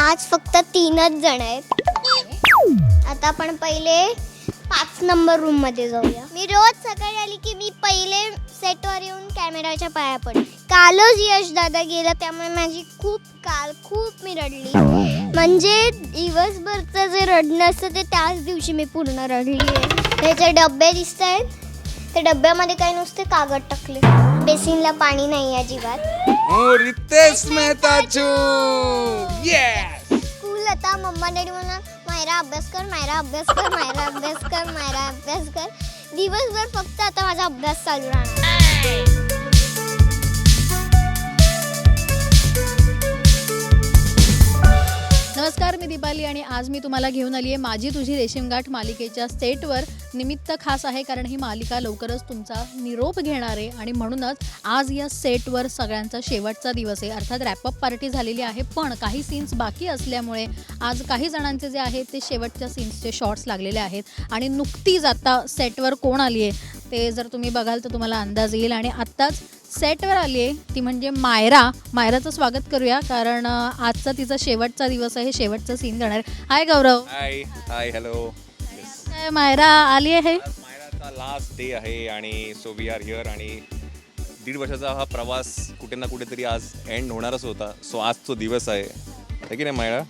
आज फक्त तीनच जण आहेत. आता आपण पहिले पाच नंबर रूममध्ये जाऊया. मी रोज सकाळी आली की मी पहिले सेटवर येऊन कॅमेराच्या पाया पडते कालच यश दादा गेला त्यामुळे माझी खूप काल खूप मी रडली म्हणजे दिवसभरचं जे रडणं असतं ते त्याच दिवशी मी पूर्ण रडली आहे. त्याचे डबे दिसत आहेत त्या डब्यामध्ये काही नुसते कागद टाकले. बेसिनला पाणी नाही अजिबात. હું रितेश मेहता છું येस स्कूल आता मम्मा डॅडी म्हणा मायरा अभ्यास कर मायरा अभ्यास कर मायरा अभ्यास कर मायरा अभ्यास कर. दिवसभर फक्त आता माझा अभ्यास चालू राहणार. नमस्कार मी दीपाली आणि आज मी तुम्हाला घेऊन आली आहे माझी तुझी रेशीमगाठ मालिकेच्या सेटवर. निमित्त खास आहे कारण ही मालिका लवकरच तुमचा निरोप घेणार आहे आणि म्हणूनच आज या सेटवर सगळ्यांचा शेवटचा दिवस आहे. अर्थात रॅपअप पार्टी झालेली आहे. पण काही सीन्स बाकी असल्यामुळे आज काही जणांचे जे आहेत ते शेवटच्या सीन्सचे शॉर्ट्स लागलेले आहेत. आणि नुकतीच आता सेटवर कोण आली आहे ते जर तुम्ही बघाल तर तुम्हाला अंदाज येईल. आणि आत्ताच सेटवर आली आहे ती म्हणजे मायरा. मायराचं स्वागत करूया कारण आजचा तिचा शेवटचा दिवस आहे. शेवटचा सीन जाणार हाय गौरव हाय हाय हॅलो काय मायरा आली आहे? मायराचा लास्ट डे आहे आणि सो वी आर हिअर आणि दीड वर्षाचा हा प्रवास कुठे ना कुठेतरी आज एंड होणारच होता. सो आज तो दिवस आहे. है की नाही मायरा?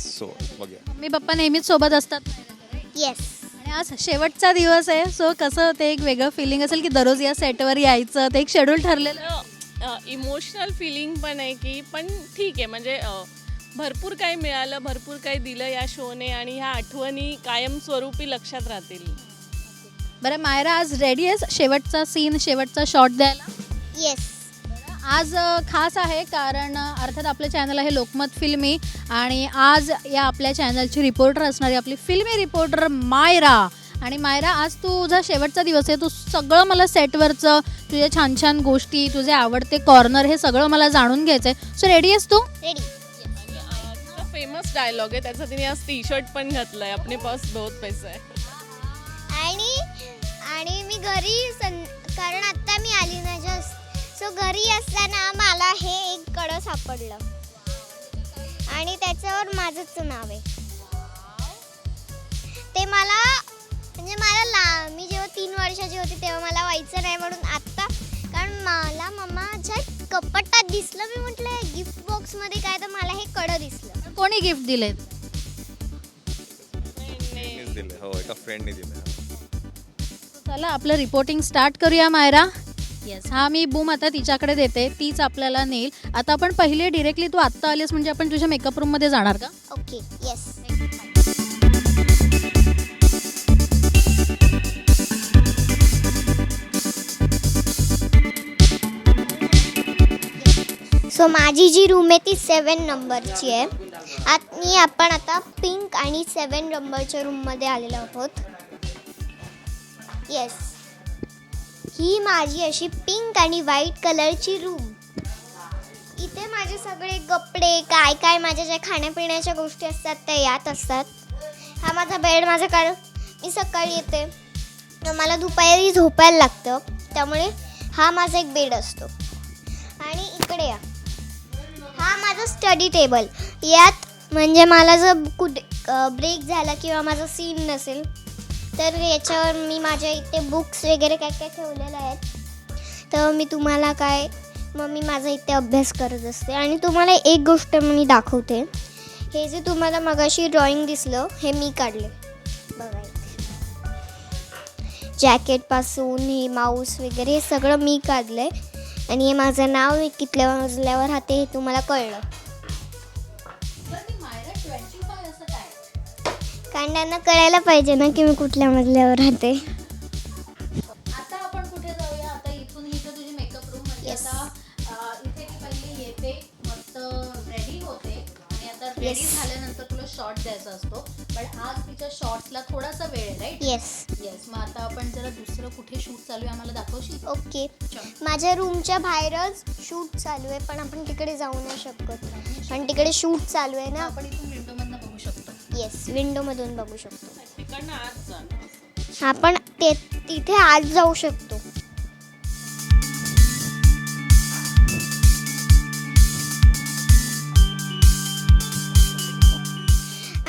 सो बघूया. मी पप्पा नेहमीच सोबत असतात येस आणि आज शेवटचा दिवस आहे. सो कसं ते एक वेगळं फिलिंग असेल की दररोज या सेटवर यायचं ते एक शेड्यूल ठरलेलं. इमोशनल फिलिंग पण आहे की पण ठीक आहे. म्हणजे अ, भरपूर काही मिळालं भरपूर काही दिलं या शोने आणि ह्या आठवणी कायमस्वरूपी लक्षात राहतील. बरं मायरा आज रेडी आहेस? शेवटचा सीन शेवटचा शॉट द्यायला? येस आज अ, खास आहे कारण अ, अर्थात आपलं चॅनल आहे लोकमत फिल्मी आणि आज या आपल्या चॅनलची रिपोर्टर असणारी आपली फिल्मी रिपोर्टर मायरा. आणि मायरा आज तुझा शेवटचा दिवस आहे. तू सगळं मला सेटवरचं तुझ्या छान छान गोष्टी तुझे आवडते कॉर्नर हे सगळं मला जाणून घ्यायचं आहे सो रेडी आहेस तू? रेडी फेमस डायलॉग आहे. त्याचा तिने आज टी शर्ट पण घातलाय. आपले पास बहुत पैसा. आहे आणि आणि मी घरी सं कारण आत्ता मी आली ना जस्ट सो घरी असताना मला हे एक कडं सापडलं. आणि त्याच्यावर माझंच नाव आहे. ते मला म्हणजे मला ला मी जेव्हा तीन वर्षाची होती तेव्हा मला व्हायचं नाही म्हणून आत्ता कारण मला मम्मा झट कपाटात दिसलं मी म्हटलं गिफ्ट बॉक्समध्ये काय तर मला हे कडं दिसलं. कोणी गिफ्ट दिले. हो एका फ्रेंडने दिलं. चला आपलं रिपोर्टिंग स्टार्ट करूया मायरा. येस हा मी बूम आता तिच्याकडे देते. तीच आपल्याला नेईल. आता आपण पहिले डिरेक्टली तू आत्ता आलीस म्हणजे आपण तुझ्या मेकअप रूममध्ये जाणार का? ओके येस सो माझी जी रूम आहे ती सेवन नंबरची आहे. आणि आपण आता पिंक आणि सेवन नंबरच्या रूममध्ये आलेलो आहोत. येस ही माझी अशी पिंक आणि व्हाईट कलरची रूम इथे माझे सगळे कपडे काय काय माझ्या ज्या खाण्यापिण्याच्या गोष्टी असतात त्या यात असतात. हा माझा बेड माझा काळ मी सकाळी येते. तर मला दुपारी झोपायला लागतं. त्यामुळे हा माझा एक बेड असतो. माझा स्टडी टेबल यात म्हणजे मला जर कुठे ब्रेक झाला किंवा माझा सीन नसेल तर याच्यावर मी माझ्या इथे बुक्स वगैरे काय काय ठेवलेलं आहेत. तर मी तुम्हाला काय मग मी माझा इथे अभ्यास करत असते. आणि तुम्हाला एक गोष्ट मी दाखवते. हे जे तुम्हाला मगाशी ड्रॉइंग दिसलं हे मी काढले. बघा जॅकेटपासून हे माऊस वगैरे हे सगळं मी काढलं आहे आणि हे माझं नाव मी कितल्या मजल्यावर राहते हे तुम्हाला कळलं. कांड्यांना कळायला पाहिजे ना की मी कुठल्या मजल्यावर राहते. शॉर्ट द्यायचा असतो. पण आज तिच्या शॉर्ट्सला थोडासा वेळ आहे राईट येस येस मग आता आपण जरा दुसरं कुठे शूट चालू आहे आम्हाला दाखवशील? ओके माझ्या रूमच्या बाहेरच शूट चालू आहे पण आपण तिकडे जाऊ नाही शकत. पण तिकडे शूट चालू आहे ना? आपण इथून विंडोमधनं बघू शकतो. येस विंडोमधून बघू शकतो. तिकडनं आज जा ना. आपण ते तिथे आज जाऊ शकतो.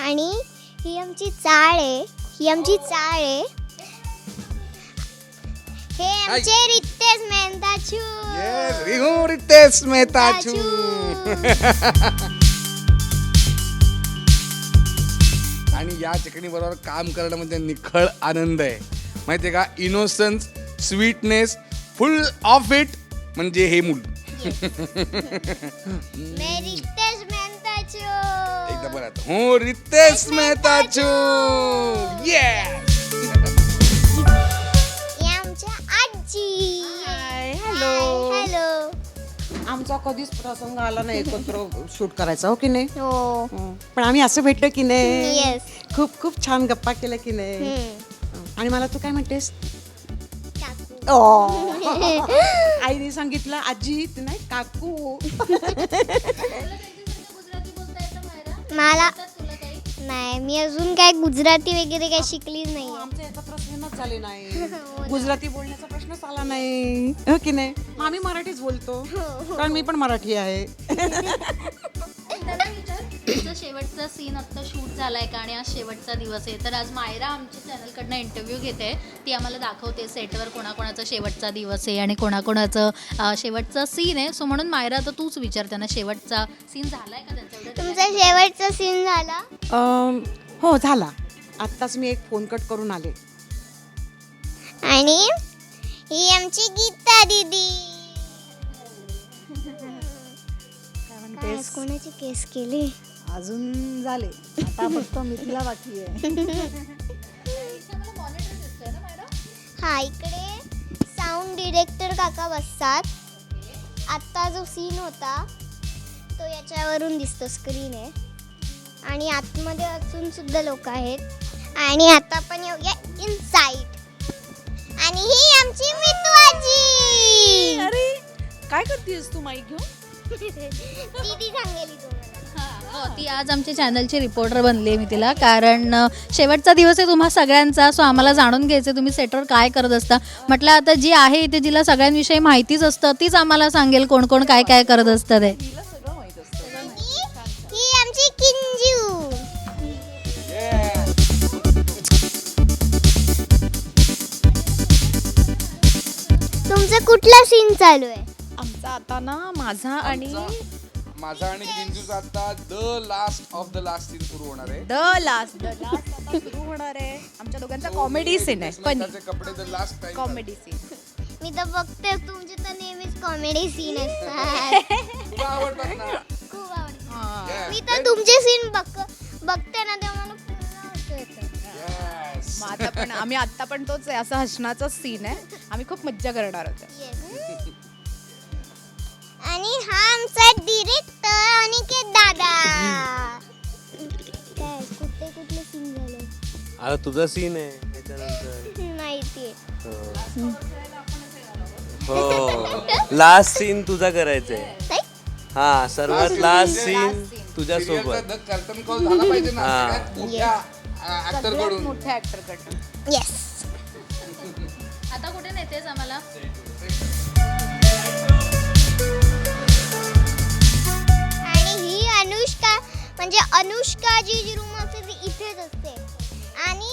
आणि ही आमची चाळ आहे ही आमची चाळ आहे. हे आमचे रितेश Yes, आणि या चिकणी बरोबर काम करणं म्हणजे निखळ आनंद आहे. माहितीये का? Innocence sweetness full of it म्हणजे हे मूल. मैं रितेश मेहताचू हो रितेश मेहताचू येस हे आमच्या आजी. हॅलो हॅलो आमचा कधीच प्रसंग आला नाही एकत्र शूट करायचा हो की नाही? हो. हं. पण आम्ही असं भेटलो की नाही? येस खूप खूप छान गप्पा केल्या की नाही. आणि मला तू काय म्हणतेस? काकू. ओ. आईने सांगितलं आजी ती नाही काकू. मला नाही मी अजून काय गुजराती वगैरे काय शिकली नाही आमचं झाले नाही. गुजराती बोलण्याचा प्रश्नच आला नाही. हो की नाही? मग आम्ही मराठीच बोलतो. कारण मी पण मराठी आहे. शेवटचा सीन आत्ता शूट झालाय का आणि आज शेवटचा दिवस आहे. तर आज मायरा आमच्या चॅनलकडनं इंटरव्ह्यू घेते. ती आम्हाला दाखवते सेटवर कोणाकोणाचा शेवटचा दिवस आहे आणि कोणाकोणाचं शेवटचा सीन आहे. सो म्हणून मायरा आता तूच विचार त्यांना शेवटचा सीन झालाय का त्यांचा एवढं तुमचा शेवटचा सीन झाला? अं, हो झाला. आत्ताच मी एक फोन कट करून आले. आणि ही आमची गीता दीदी. काय कोणाची केस केली? अजून झाले. आता फक्त मिथिला बाकी आहे. हा इकडे साऊंड डिरेक्टर काका बसतात. आत्ता जो सीन होता तो याच्यावरून दिसतो स्क्रीन आहे आणि आतमध्ये अजून सुद्धा लोक आहेत. आणि आता आपण येऊया इनसाइड आणि ही आमची मितवाजी अरे काय करतेस तू माईक घेऊन? दीदी सांगेली तुम्हाला हो ती आज आमच्या चॅनलची रिपोर्टर बनली आहे मी तिला. कारण शेवटचा दिवस आहे तुम्हा सगळ्यांचा सो आम्हाला जाणून घ्यायचं तुम्ही सेटवर काय करत असता. म्हटलं आता जी आहे इथे जिला सगळ्यांविषयी माहितीच असतं तीच आम्हाला सांगेल कोण कोण काय काय करत असतं ते. तुमचं कुठला सीन चालू आहे? आमचा आता ना माझा आणि माझा आणि किंजूचा आता the last of the last scene सुरू होणार आहे. द लास्ट द लास्ट आता सुरू होणार आहे. आमच्या दोघांचा कॉमेडी सीन आहे पण मेहताचे कपडे the last time comedy scene मी तर बघते तुमचे तर नेहमीच कॉमेडी सीन असतात. तुला आवडतात ना खूप आवडतं. Yes. मी तर तुमचे सीन बघ बघते ना तेव्हा मला पूर्ण हसू येतं. Yes. मग आता पण आम्ही आता पण तोच आहे असा हसण्याचा सीन आहे. आम्ही खूप मज्जा करणार होतो Yes. आणि हा आमचा डिरेक्टर अनिकेत दादा. काय कुठले कुठले सीन झाले? आता तुझा सीन आहे त्याच्यानंतर. माहितीये हो. लास्ट सीन तुझा करायचंय. काय? हा सर्वात लास्ट सीन तुझ्या सोबत कर्तन कॉल झाला पाहिजे ना. हा. सगळ्यात मोठ्या ऍक्टरकडून. मोठ्या ऍक्टरकडनं येस आता कुठे नेतेस आम्हाला? म्हणजे अनुष्का जी रूम असते ती इथेच असते. आणि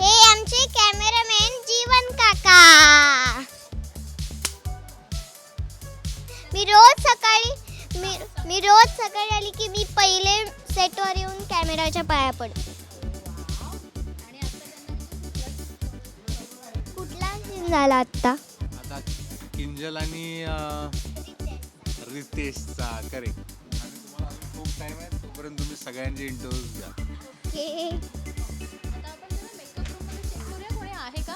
हे आमचे कॅमेरामॅन जीवन काका. मी रोज सकाळी मी मी रोज सकाळी आली की मी पहिले सेटवर येऊन कॅमेराच्या पाया पडते. कुठला सीन झाला आत्ता? आता किंजल आणि रितेशचा करेक्ट आणि तुम्हाला अजून खूप टाइम आहे. तोपर्यंत तुम्ही सगळ्यांचे इंटरव्ह्यूज घ्या. आता आपण जरा मेकअप रूममध्ये check करूया कोणी आहे का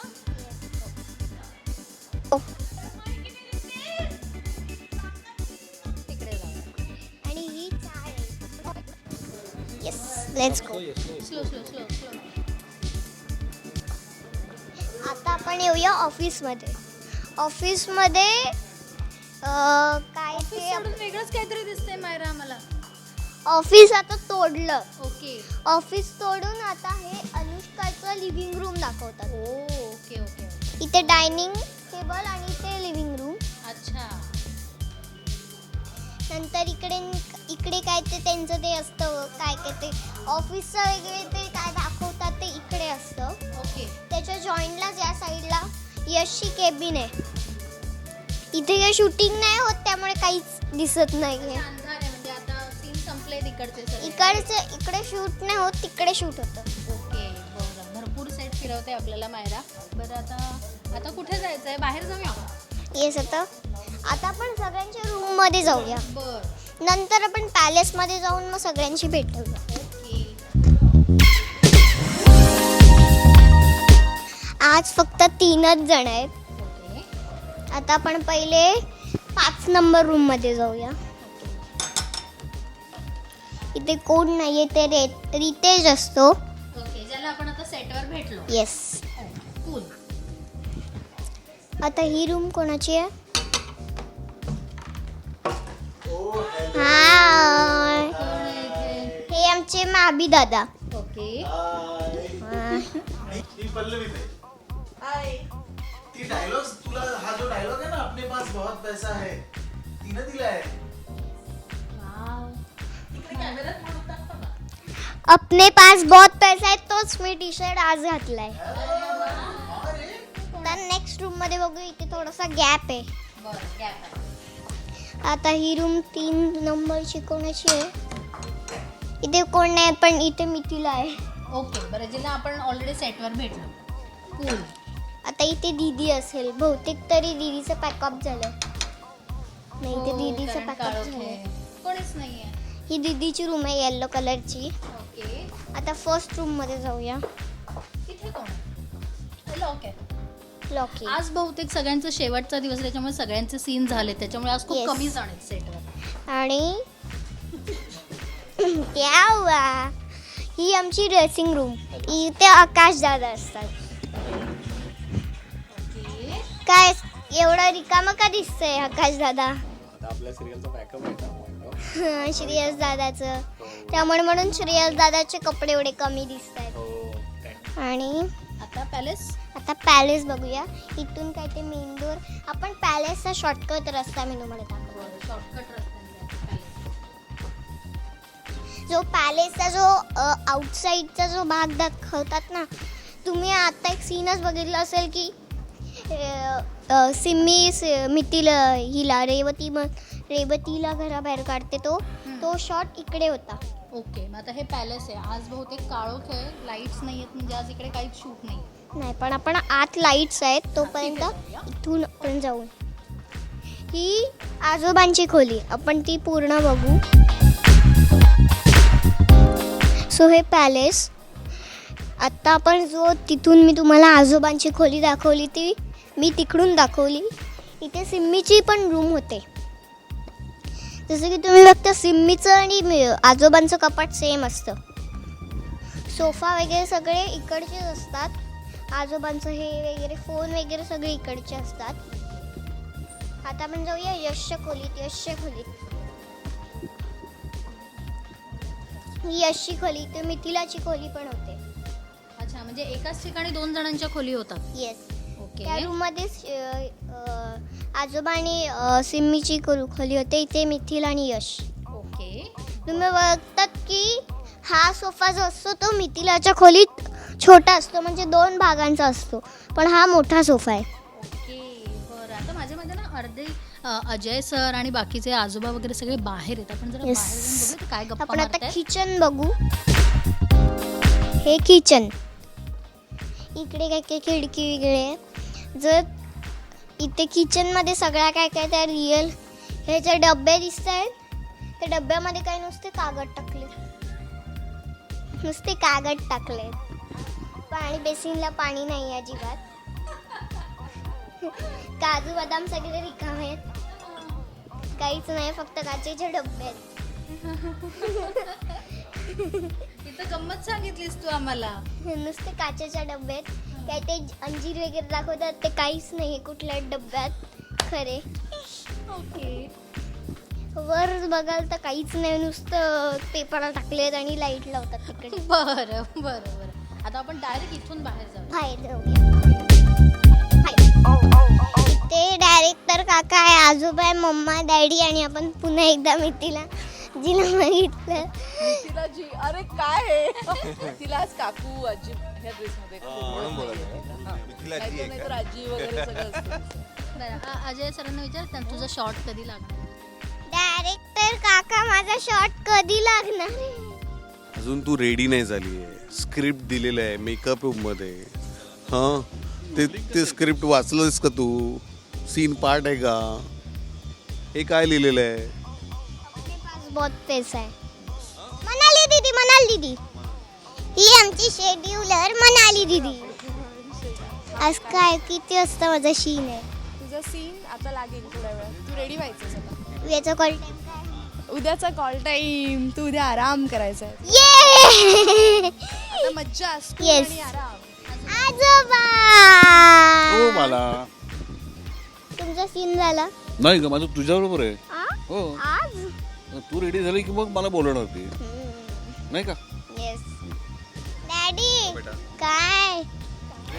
तिकडे जाऊया आणि ही चाळ yes let's go slow slow slow slow आता आपण येऊया ऑफिसमध्ये. ऑफिसमध्ये अं, काय ते वेगळंच काहीतरी ऑफिस आता तोडलं. ओके. ऑफिस तोडून आता हे अनुष्काचं लिव्हिंग रूम दाखवतात. ओ ओके ओके इथे डायनिंग टेबल आणि इथे लिव्हिंग रूम अच्छा. नंतर इकडे इकडे काय ते त्यांचं ते असतं काय काय ते ऑफिसचं वगैरे ते काय दाखवतात ते इकडे असतं. ओके. त्याच्या जॉईंटलाच या साईडला यशची केबिन आहे. इथे काही शूटिंग नाही होत त्यामुळे काहीच दिसत नाही आहे संपले तिकडचे सगळे इकडचे इकडे शूट नाही होत तिकडे शूट होतं. ओके बरं. भरपूर सेट फिरवते आपल्याला मायरा. बरं आता आता कुठे जायचं आहे? बाहेर जाऊया? येस आता आता आपण सगळ्यांच्या रूममध्ये जाऊया. बरं. नंतर आपण पॅलेस मध्ये जाऊन मग सगळ्यांची भेट ओके. आज फक्त तीनच जण आहेत. ओके. आता आपण पहिले पाच नंबर रूममध्ये जाऊया. इथे कोण नाहीये ते रे रितेश असतो. ओके ज्याला आपण आता सेटवर भेटलो. येस कूल आता ही रूम कोणाची आहे? आहे इथे हे आमचे माबी दादा. ओके. ती डायलॉग तुला हा जो डायलॉग आहे ना अपने पास बहुत पैसा है तिने दिला आहे. अपने पास बहुत पैसा आहे तोच मी टी शर्ट आज घातलाय तर नेक्स्ट रूममध्ये बघू इथे थोडासा गॅप आहे. आता ही रूम तीन नंबरची कोणाची आहे. इथे कोण नाही पण इथे मिथिला आहे. ओके बरं जिला आपण ऑलरेडी सेटवर भेटलो. कूल आता इथे दीदी असेल बहुतेक तरी दीदीचं पॅकअप झालं. नाही इथे दीदीचं कारण पॅकअप झालं. कोणीच नाहीये. ही दीदीची रूम आहे येल्लो कलरची ओके. आता फर्स्ट रूममध्ये जाऊया. इथे कोण? लॉक आहे. लॉकी आज बहुतेक सगळ्यांचा शेवटचा दिवस आहे, त्याच्यामुळे सगळ्यांचे सीन झाले त्याच्यामुळे आज खूप Yes. कमी जण आहेत सेटवर आणि क्या हुआ? ही आमची ड्रेसिंग रूम इथे आकाश दादा असतात. काय एवढं रिकामं का दिसतंय आकाश दादा? आपल्या सिरियलचा बॅकअप आहे श्रेयस दादाचं. त्यामुळे म्हणून श्रेयस दादाचे कपडे एवढे कमी दिसत आहेत. आणि आता पॅलेस आता पॅलेस बघूया. इथून काय ते मेन डोर आपण पॅलेसचा शॉर्टकट रस्ता मी तुम्हाला दाखवतो शॉर्टकट रस्त्याने जो पॅलेसचा जो आउटसाईडचा जो भाग दाखवतात ना तुम्ही आता एक सीनच बघितलं असेल की सिम्मी स- मितीला हिला रेवती म रेवतीला घराबाहेर काढते तो. तो शॉट इकडे होता. ओके मग आता हे पॅलेस आहे. आज बहुतेक काळोख आहे. लाईट्स नाही आहेत म्हणजे आज इकडे काहीच शूट नाही. नाही पण आपण आत लाईट्स आहेत तोपर्यंत. इथून आपण जाऊ ही आजोबांची खोली. आपण ती पूर्ण बघू. सो हे पॅलेस आत्ता आपण जो तिथून मी तुम्हाला आजोबांची खोली दाखवली ती मी तिकडून दाखवली. इथे सिम्मीची पण रूम होते. जसं की तुम्ही बघता सिम्मीचं आणि मी- आजोबांचं कपाट सेम असतं. सोफा वगैरे सगळे इकडचेच असतात. आजोबांचं हे वगैरे फोन वगैरे सगळे इकडचे असतात. आता आपण जाऊया यश खोलीत यश खोलीत. यशची खोली ते मिथिलाची खोली पण होते. अच्छा म्हणजे एकाच ठिकाणी दोन जणांच्या खोली होतात. येस ओके त्या रूममध्ये आजोबा आणि अ, सिम्मीची खोल- खोली होते. इथे मिथिल आणि यश. ओके. तुम्ही बघतात की हा सोफा जो असतो तो मिथिलाच्या खोलीत छोटा असतो म्हणजे दोन भागांचा असतो. पण हा मोठा सोफा आहे. ओके. बरं. आता माझ्या मध्ये ना अर्धे अ, अजय सर आणि बाकीचे आजोबा वगैरे सगळे बाहेर आहेत आपण जरा Yes. बाहेर जाऊन बघूया ते काय गप्पा आपण आता मारतायत. किचन बघू. हे किचन इकडे काय काय खिडकी वगैरे आहे. जर इथे किचनमध्ये सगळ्या काय काय त्या रिअल हे जे डबे दिसत आहेत त्या डब्यामध्ये काय नुसते कागद टाकले. नुसते कागद टाकले. पाणी बेसिनला पाणी नाही अजिबात. काजू बदाम सगळे रिकामे आहेत. काहीच नाही फक्त काचेचे डबे आहेत. इथं गंमत सांगितलीस तू आम्हाला. नुसते काचेच्या डब्यात काय ते अंजीर वगैरे दाखवतात ते काहीच नाही कुठल्या डब्यात. खरे. ओके. वर बघाल तर काहीच नाही नुसतं पेपर टाकलेत आणि लाइट लावतात तिकडे. बरं बरं बरं. आता आपण डायरेक्ट इथून बाहेर जाऊ बाहेर जाऊया. बाहेर. इथे डायरेक्टर काका आहे आजोबा आहे मम्मा डॅडी आणि आपण पुन्हा एकदा मितीला आजीला बघितलं तिला जी अरे काय आहे? तिला आज काकू आजी ह्या ड्रेसमध्ये म्हणून बोलत आहे. मिथिला जी आहे का? नाहीतर आजी वगैरे सगळं असतं. बरं, अ- अजय सरांना विचार त्या- तुझा शॉर्ट कधी लागणार? डायरेक्टर काका माझा शॉट कधी लागणार आहे? अजून तू रेडी नाही झाली आहे. स्क्रिप्ट दिलेलं आहे मेकअप रूममध्ये हां? ते ते स्क्रिप्ट वाचलंस का तू? सीन पार्ट आहे का? हे काय लिहिलेलं आहे? बहुत पैसा है मनाली दीदी मनाली दीदी. ही आमची शेड्युलर मनाली दीदी. आज काय किती वाजता माझा शीन आहे? तुझा सीन आता लागेल थोड्या वेळात तू रेडी व्हायचं आता? याचा कॉल टाइम काय उद्याचा कॉल टाईम तू उद्या आराम करायचा आहे. ये आता मज्जा असतो Yes. आणि आराम. आजोबा! हो मला. तुमचा सीन झाला? नाही का माझं तुझ्याबरोबर आहे? हो. आज? तू रेडी झाली की मग मला बोलवणार ती नाही का?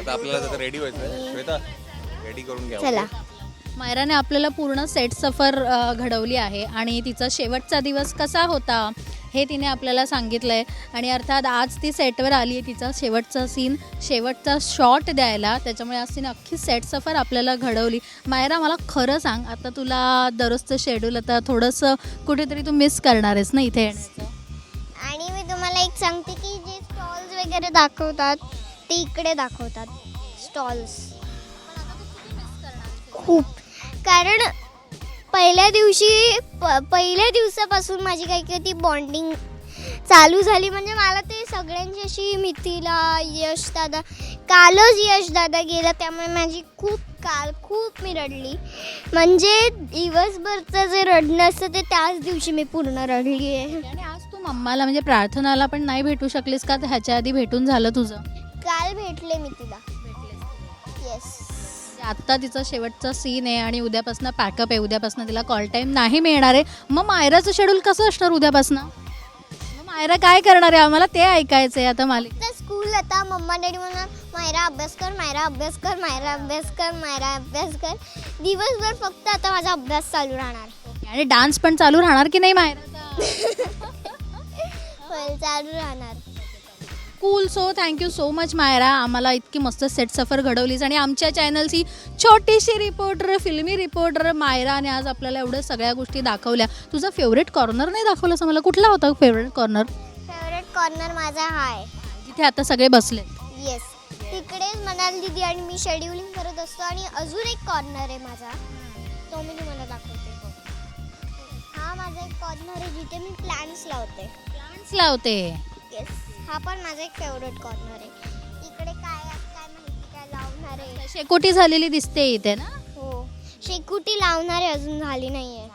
आता आपल्याला आता रेडी व्हायचं आहे श्वेता रेडी करून घ्या. चला. मायराने आपल्याला पूर्ण सेट सफर अ, घडवली आहे आणि तिचा शेवटचा दिवस कसा होता हे तिने आपल्याला सांगितलं आहे आणि अर्थात आज ती सेटवर आली आहे तिचा शेवटचा सीन शेवटचा शॉट द्यायला. त्याच्यामुळे आज तिने अख्खी सेट सफर आपल्याला घडवली. मायरा मला खरं सांग आता तुला दररोजचं शेड्यूल आता थोडंसं कुठेतरी तू मिस करणार आहेस ना इथे येण्याचं? आणि मी तुम्हाला एक सांगते की जे स्टॉल्स वगैरे दाखवतात ते इकडे दाखवतात. स्टॉल्स खूप. कारण पहिल्या दिवशी प पहिल्या दिवसापासून माझी काही काही ती बॉन्डिंग चालू झाली. म्हणजे मला ते सगळ्यांची अशी मिथिला यश दादा कालच यश दादा गेला. त्यामुळे माझी खूप काल खूप मी रडली. म्हणजे दिवसभरचं जे रडणं असतं ते त्याच दिवशी मी पूर्ण रडली आहे आणि आज तू मम्माला म्हणजे प्रार्थनाला पण नाही भेटू शकलीस का? ह्याच्या आधी भेटून झालं तुझं. काल भेटले मी तिला. येस आत्ता तिचा शेवटचा सीन आहे आणि उद्यापासून पॅकअप आहे. उद्यापासून तिला कॉल टाईम नाही मिळणार आहे. मग मायराचं शेड्यूल कसं असणार उद्यापासून? मग मायरा काय करणार आहे? आम्हाला ते ऐकायचं आहे आता मालिक. तर स्कूल आता मम्मा डॅडी म्हणा मायरा अभ्यास कर मायरा अभ्यास कर मायरा अभ्यास कर मायरा अभ्यास कर. दिवसभर फक्त आता माझा अभ्यास चालू राहणार. आणि डान्स पण चालू राहणार की नाही मायराचा? चालू राहणार. Cool so thank you so much Myra आम्हाला इतकी मस्त सेट सफर घडवलीस. आणि आमच्या चॅनलची छोटीशी रिपोर्टर फिल्मी रिपोर्टर मायराने आज आपल्याला एवढ्या सगळ्या गोष्टी दाखवल्या. तुझा फेवरेट कॉर्नर नाही दाखवलं असं मला. कुठला होता फेवरेट कॉर्नर फेवरेट कॉर्नर माझा हा आहे जिथे आता सगळे बसले. येस तिकडेच म्हणाल दिदी आणि मी शेड्युलिंग करत असतो आणि अजून एक कॉर्नर आहे माझा. तो मी तुम्हाला दाखवते. हा माझा एक कॉर्नर आहे जिथे मी प्लॅन्स लावते. प्लांट्स लावते. येस हा पण माझा एक फेवरेट कॉर्नर आहे. इकडे काय आहे, काय माहिती काय लावणार आहे. शेकोटी झालेली दिसते इथे ना? हो. शेकुटी लावणार आहे अजून झाली नाहीये.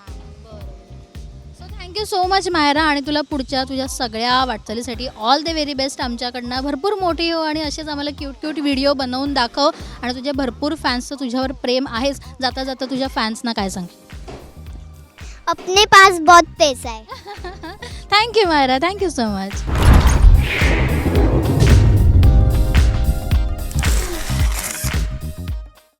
So thank you so much Myra आणि तुला पुढच्या तुझ्या सगळ्या वाटचालीसाठी ऑल द व्हेरी बेस्ट आमच्याकडनं. भरपूर मोठी हो आणि असेच आम्हाला क्यूट क्यूट व्हिडिओ बनवून दाखव आणि तुझे भरपूर फॅन्सचं तुझ्यावर प्रेम आहेच. जाता जाता तुझ्या फॅन्सना काय सांग? अपने पास बहुत पैसा है. Thank you Myra. Thank you so much Yeah.